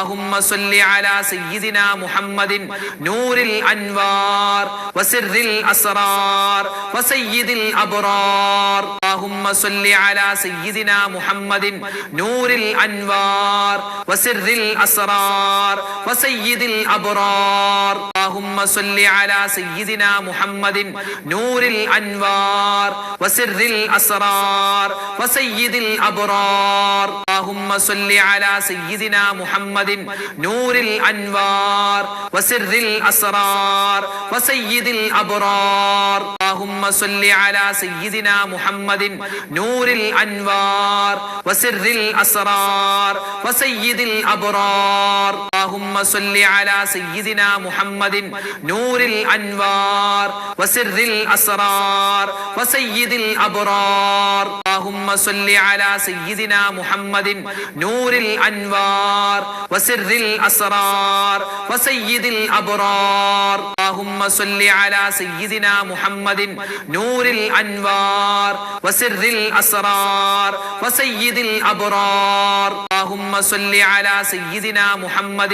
اللهم صل على سيدنا محمد نور الأنوار وسر الأسرار وسيد الأبرار. اللهم صل على سيدنا محمد نور الأنوار وسر الأسرار وسيد الأبرار. اللهم صل على سيدنا محمد نور الأنوار وسر الأسرار وسيد الأبرار. اللهم صل على سيدنا محمد نور الأنوار وسر الأسرار وسيد الأبرار اللهم صل على سيدنا محمد نور الأنوار وسر الأسرار وسيد الأبرار. اللهم صل على سيدنا محمد نور الأنوار وسر الأسرار وسيد الأبرار. اللهم صل على سيدنا محمد نور الأنوار وسر الأسرار وسيد الأبرار. اللهم صل على سيدنا محمد نور الأنوار وسر الأسرار وسيد الأبرار. اللهم صل على سيدنا محمد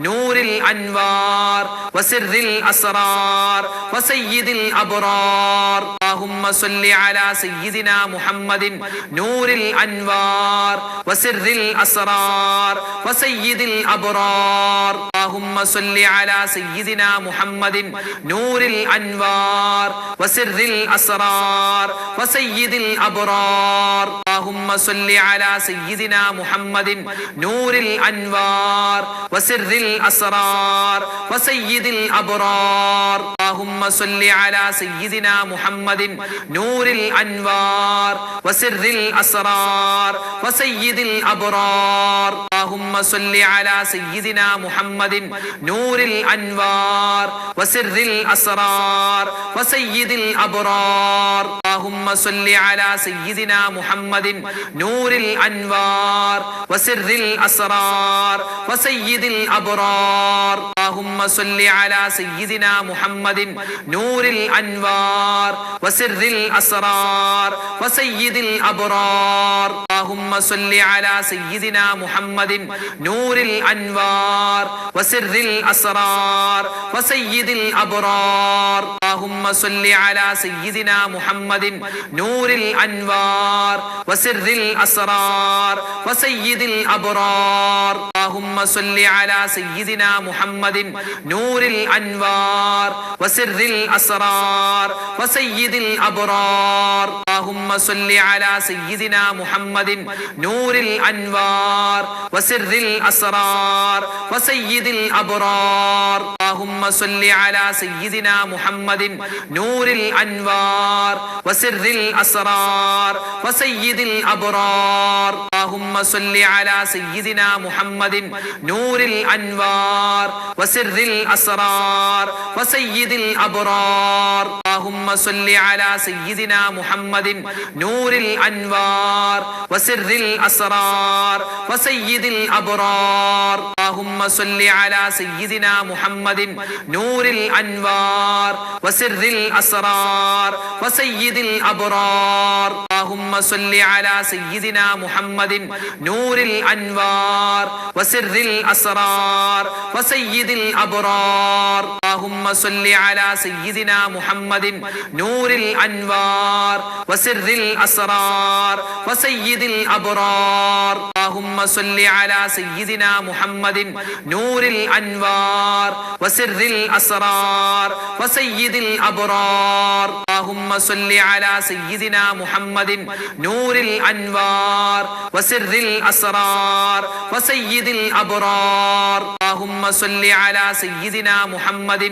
نور الأنوار وسر الأسرار وسيد الأبرار. اللهم صل على سيدنا محمد نور الأنوار وسر الأسرار وسيد الأبرار. اللهم صل على سيدنا محمد نور الأنوار وسر الأسرار وسيد الأبرار اللهم صل على سيدنا محمد نور الأنوار وسر الأسرار وسيد الأبرار. اللهم صل على سيدنا محمد نور الأنوار وسر الأسرار وسيد الأبرار. اللهم صل على سيدنا محمد نور الأنوار وسر الأسرار وسيد الأبرار. اللهم صل على سيدنا محمد نور الأنوار وسر الأسرار وسيد الأبرار اللهم صل على سيدنا محمد نور الأنوار وسر الأسرار وسيد الأبرار اللهم صل على سيدنا محمد نور الأنوار وسر الأسرار وسيد الأبرار. اللهم صل على سيدنا محمد نور الأنوار وسر الأسرار وسيد الأبرار. اللهم صل على سيدنا محمد نور الأنوار وسر الأسرار وسيد الأبرار. اللهم صل على سيدنا محمد نور الأنوار وسر الأسرار وسيد الأبرار. اللهم صل على سيدنا محمد نور الأنوار وسر الأسرار وسيد الأبرار. اللهم صل على سيدنا محمد نور الأنوار وسر الأسرار وسيد الأبرار. اللهم صل على سيدنا محمد نور الأنوار وسر الأسرار وسيد الأبرار. اللهم صل على سيدنا محمد نور الأنوار وسر الأسرار وسيد الأبرار. اللهم صل على سيدنا محمد نور الأنوار وسر الأسرار وسيد الأبرار. اللهم صل على سيدنا محمد نور الأنوار وسر الأسرار وسيد الأبرار اللهم صل على سيدنا محمد نور الأنوار وسر الأسرار وسيد الأبرار. اللهم صل على سيدنا محمد نور الأنوار وسر الأسرار وسيد الأبرار. اللهم صل على سيدنا محمد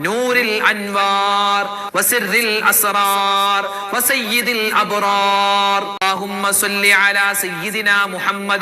نور الأنوار وسر الأسرار وسيد الأبرار. اللهم صل على سيدنا محمد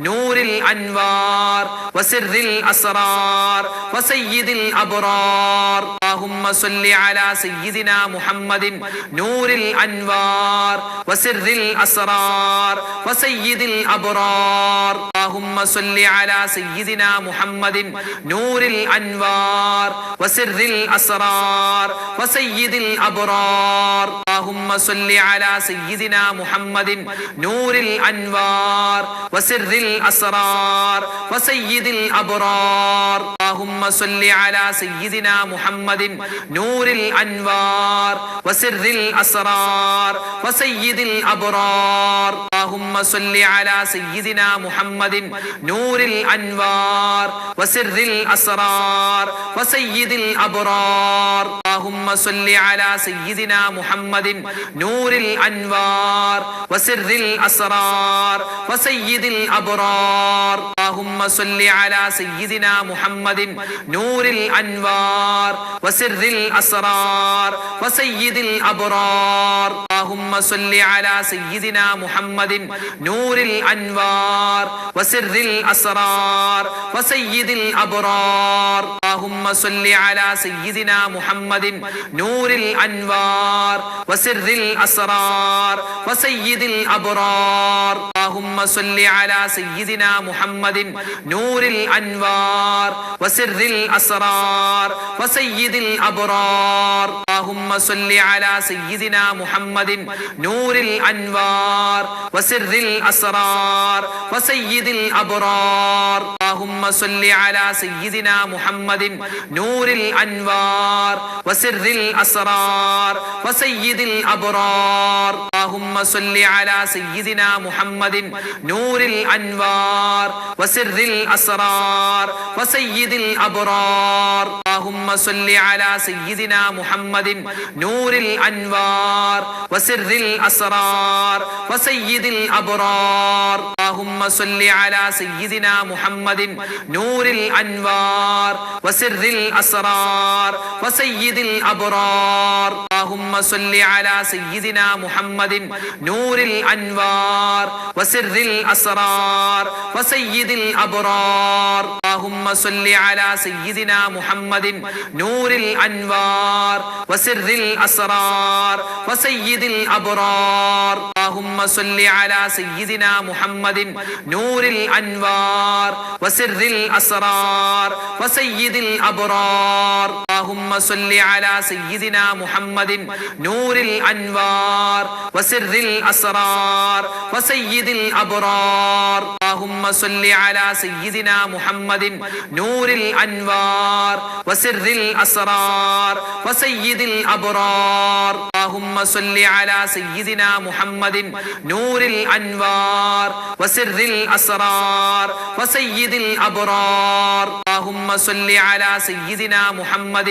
نور الأنوار وسر الأسرار وسيد الأبرار. اللهم صل على سيدنا محمد نور الأنوار وسر الأسرار وسيد الأبرار. اللهم صل على سيدنا محمد نور الأنوار وسر الأسرار وسيد الأبرار. اللهم صل على سيدنا محمد نور الأنوار وسر الأسرار وسيد الأبرار. اللهم صل على سيدنا محمد نور الأنوار وسر الأسرار وسيد الأبرار. اللهم صل على سيدنا محمد نور الأنوار وسر الأسرار وسيد الأبرار. اللهم صل على سيدنا محمد نور الأنوار وسر الأسرار وسيد الأبرار. اللهم صل على سيدنا محمد نور الأنوار وسر الأسرار وسيد الأبرار. اللهم صل على سيدنا محمد نور الأنوار وسر الأسرار وسيد الأبرار. اللهم صل على سيدنا محمد نور الأنوار وسر الأسرار وسيد الأبرار. اللهم صل على سيدنا محمد نور الأنوار وسر الأسرار وسيد الأبرار. اللهم صل على سيدنا محمد نور الأنوار وسر الأسرار وسيد الأبرار. اللهم صل على سيدنا محمد نور الأنوار وسر الأسرار وسيد الأبرار اللهم صل على سيدنا محمد نور الأنوار وسر الأسرار وسيد الأبرار. اللهم صل على سيدنا محمد نور الأنوار وسر الأسرار وسيد الأبرار. اللهم صل على سيدنا محمد نور الأنوار وسر الأسرار وسيد الأبرار. اللهم صل على سيدنا محمد نور الأنوار وسر الأسرار وسيد الأبرار اللهم صل على سيدنا محمد نور الأنوار وسر الأسرار وسيد الأبرار اللهم صل على سيدنا محمد نور الأنوار وسر الأسرار وسيد الأبرار اللهم صل على سيدنا محمد نور الأنوار وسر الأسرار وسيد الأبرار. اللهم صل على سيدنا محمد نور الأنوار وسر الأسرار وسيد الأبرار. اللهم صل على سيدنا محمد نور الأنوار وسر الأسرار وسيد الأبرار. اللهم صل على سيدنا محمد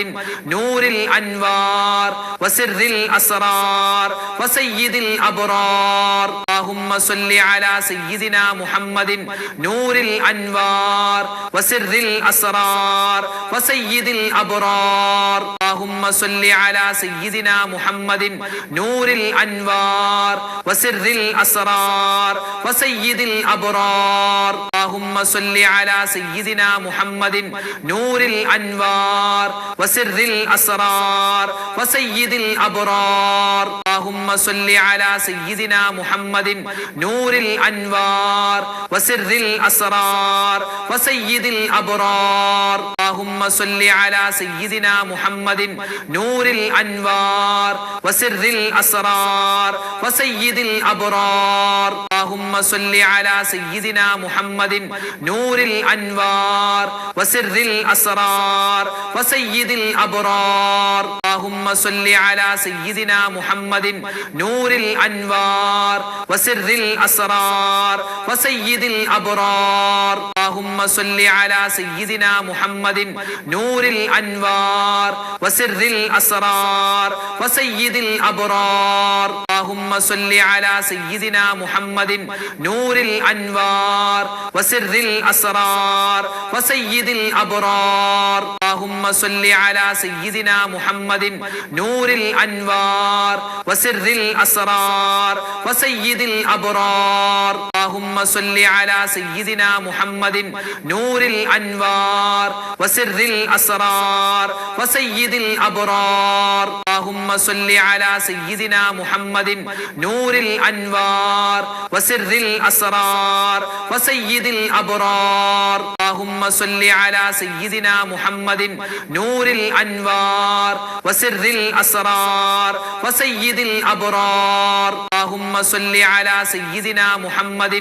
نور الأنوار وسر الأسرار وسيد الأبرار اللهم صل على سيدنا محمد نور الأنوار وسر الأسرار وسيد الأبرار اللهم صل على سيدنا محمد نور الأنوار وسر الأسرار وسيد الأبرار اللهم صل على سيدنا محمد نور الأنوار وسر الأسرار وسيد الأبرار. اللهم صل على سيدنا محمد نور الأنوار وسر الأسرار وسيد الأبرار. اللهم صل على سيدنا محمد نور الأنوار وسر الأسرار وسيد الأبرار. اللهم صل على سيدنا محمد نور الأنوار وسر الأسرار وسيد الأبرار اللهم صل على سيدنا محمد نور الأنوار وسر الأسرار وسيد الأبرار. اللهم صل على سيدنا محمد نور الأنوار وسر الأسرار وسيد الأبرار. اللهم صل على سيدنا محمد نور الأنوار وسر الأسرار وسيد الأبرار. اللهم صل على سيدنا محمد نور الأنوار وسر الأسرار وسيد الأبرار اللهم صل على سيدنا محمد نور الأنوار وسر الأسرار وسيد الأبرار اللهم صل على سيدنا محمد نور الأنوار وسر الأسرار وسيد الأبرار اللهم صل على سيدنا محمد نور الأنوار وسر الأسرار وسيد الأبرار. اللهم صل على سيدنا محمد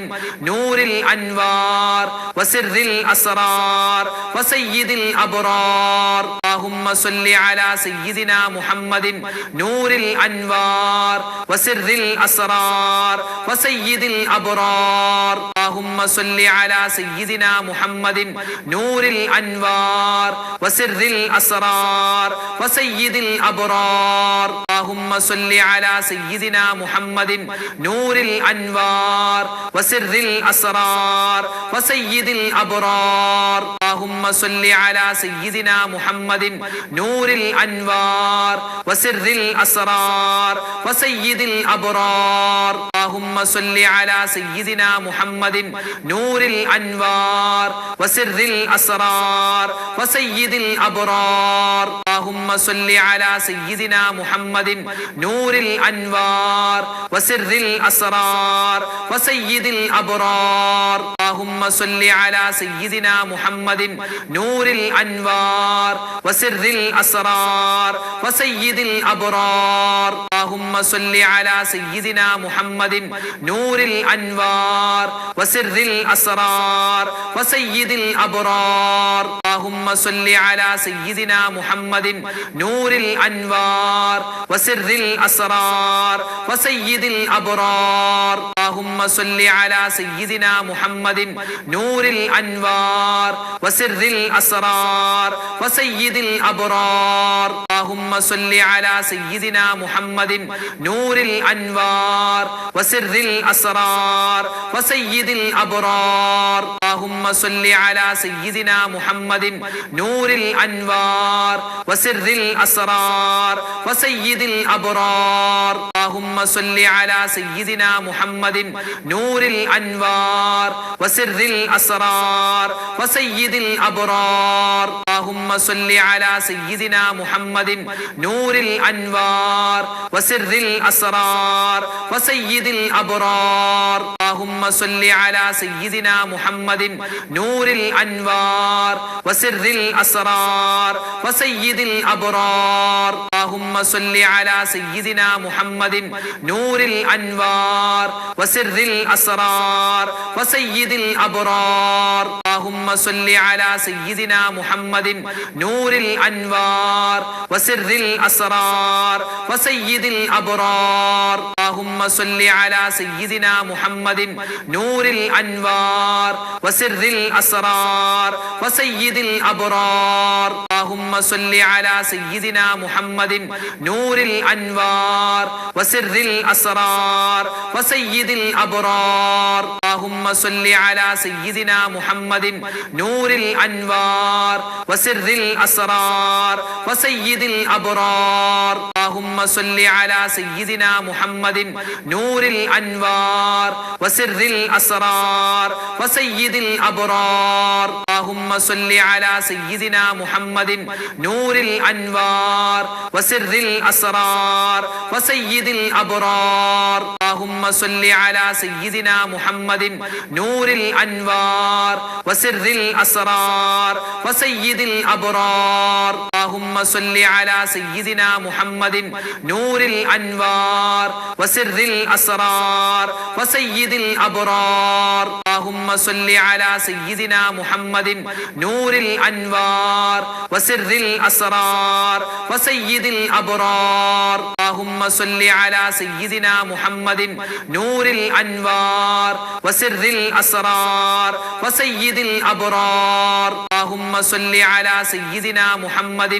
نور الأنوار وسر الأسرار وسيد الأبرار. اللهم صل على سيدنا محمد نور الأنوار وسر الأسرار وسيد الأبرار. اللهم صل على سيدنا محمد نور الأنوار وسر الأسرار وسيد الأبرار اللهم صل على سيدنا محمد نور الأنوار وسر الأسرار وسيد الأبرار اللهم صل على سيدنا محمد نور الأنوار وسر الأسرار وسيد الأبرار. اللهم صل على سيدنا محمد نور الأنوار وسر الأسرار وسيد الأبرار. اللهم صل على سيدنا محمد نور الأنوار وسر الأسرار وسيد الأبرار. اللهم صل على سيدنا محمد نور الأنوار وسر الأسرار وسيد الأبرار. اللهم صل على سيدنا محمد نور الأنوار وسر الأسرار وسيد الأبرار. اللهم صل على سيدنا محمد نور الأنوار وسر الأسرار وسيد الأبرار. اللهم صل على سيدنا محمد نور الأنوار وسر الأسرار وسيد الأبرار. اللهم صل على سيدنا محمد نور الأنوار وسر الأسرار وسيد الأبرار. اللهم صل على سيدنا محمد نور الأنوار وسر الأسرار وسيد الأبرار. اللهم صل على سيدنا محمد نور الأنوار وسر الأسرار وسيد الأبرار اللهم صل على سيدنا محمد نور الأنوار وسر الأسرار وسيد الأبرار. اللهم صل على سيدنا محمد نور الأنوار وسر الأسرار وسيد الأبرار. اللهم صل على سيدنا محمد نور الأنوار وسر الأسرار وسيد الأبرار. اللهم صل على سيدنا محمد نور الأنوار وسر الأسرار وسيد الأبرار اللهم صل على سيدنا محمد نور الأنوار وسر الأسرار وسيد الأبرار اللهم صل على سيدنا محمد نور الأنوار وسر الأسرار وسيد الأبرار اللهم صل على سيدنا محمد نور الأنوار وسر الأسرار وسيد الأبرار اللهم صل على سيدنا محمد نور الأنوار وسر الأسرار وسيد الأبرار. اللهم صل على سيدنا محمد نور الأنوار وسر الأسرار وسيد الأبرار. اللهم صل على سيدنا محمد نور الأنوار وسر الأسرار وسيد الأبرار. اللهم صل على سيدنا محمد نور الأنوار وسر الأسرار وسيد الأبرار اللهم صل على سيدنا محمد نور الأنوار وسر الأسرار وسيد الأبرار اللهم صل على سيدنا محمد نور الأنوار وسر الأسرار وسيد الأبرار. اللهم صل على سيدنا محمد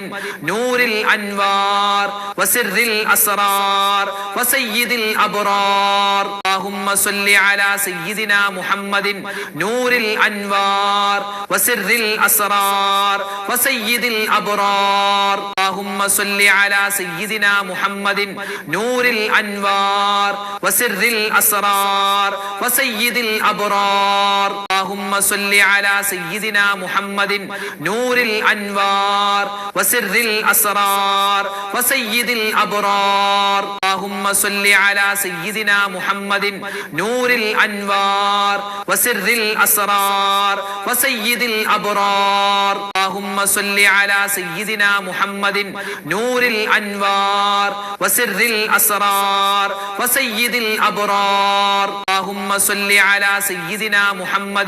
نور الأنوار وسر الأسرار وسيد الأبرار. اللهم صل على سيدنا محمد نور الأنوار وسر الأسرار وسيد الأبرار. اللهم صل على سيدنا محمد نور الأنوار وسر الأسرار وسيد الأبرار اللهم صل على سيدنا محمد نور الأنوار وسر الأسرار وسيد الأبرار. اللهم صل على سيدنا محمد نور الأنوار وسر الأسرار وسيد الأبرار. اللهم صل على سيدنا محمد نور الأنوار وسر الأسرار وسيد الأبرار. اللهم صل على سيدنا محمد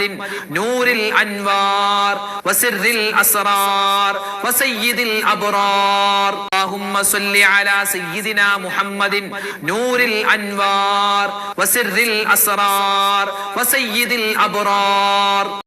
نور الأنوار وسر الأسرار وسيد الأبرار اللهم صل على سيدنا محمد نور الأنوار وسر الأسرار وسيد الأبرار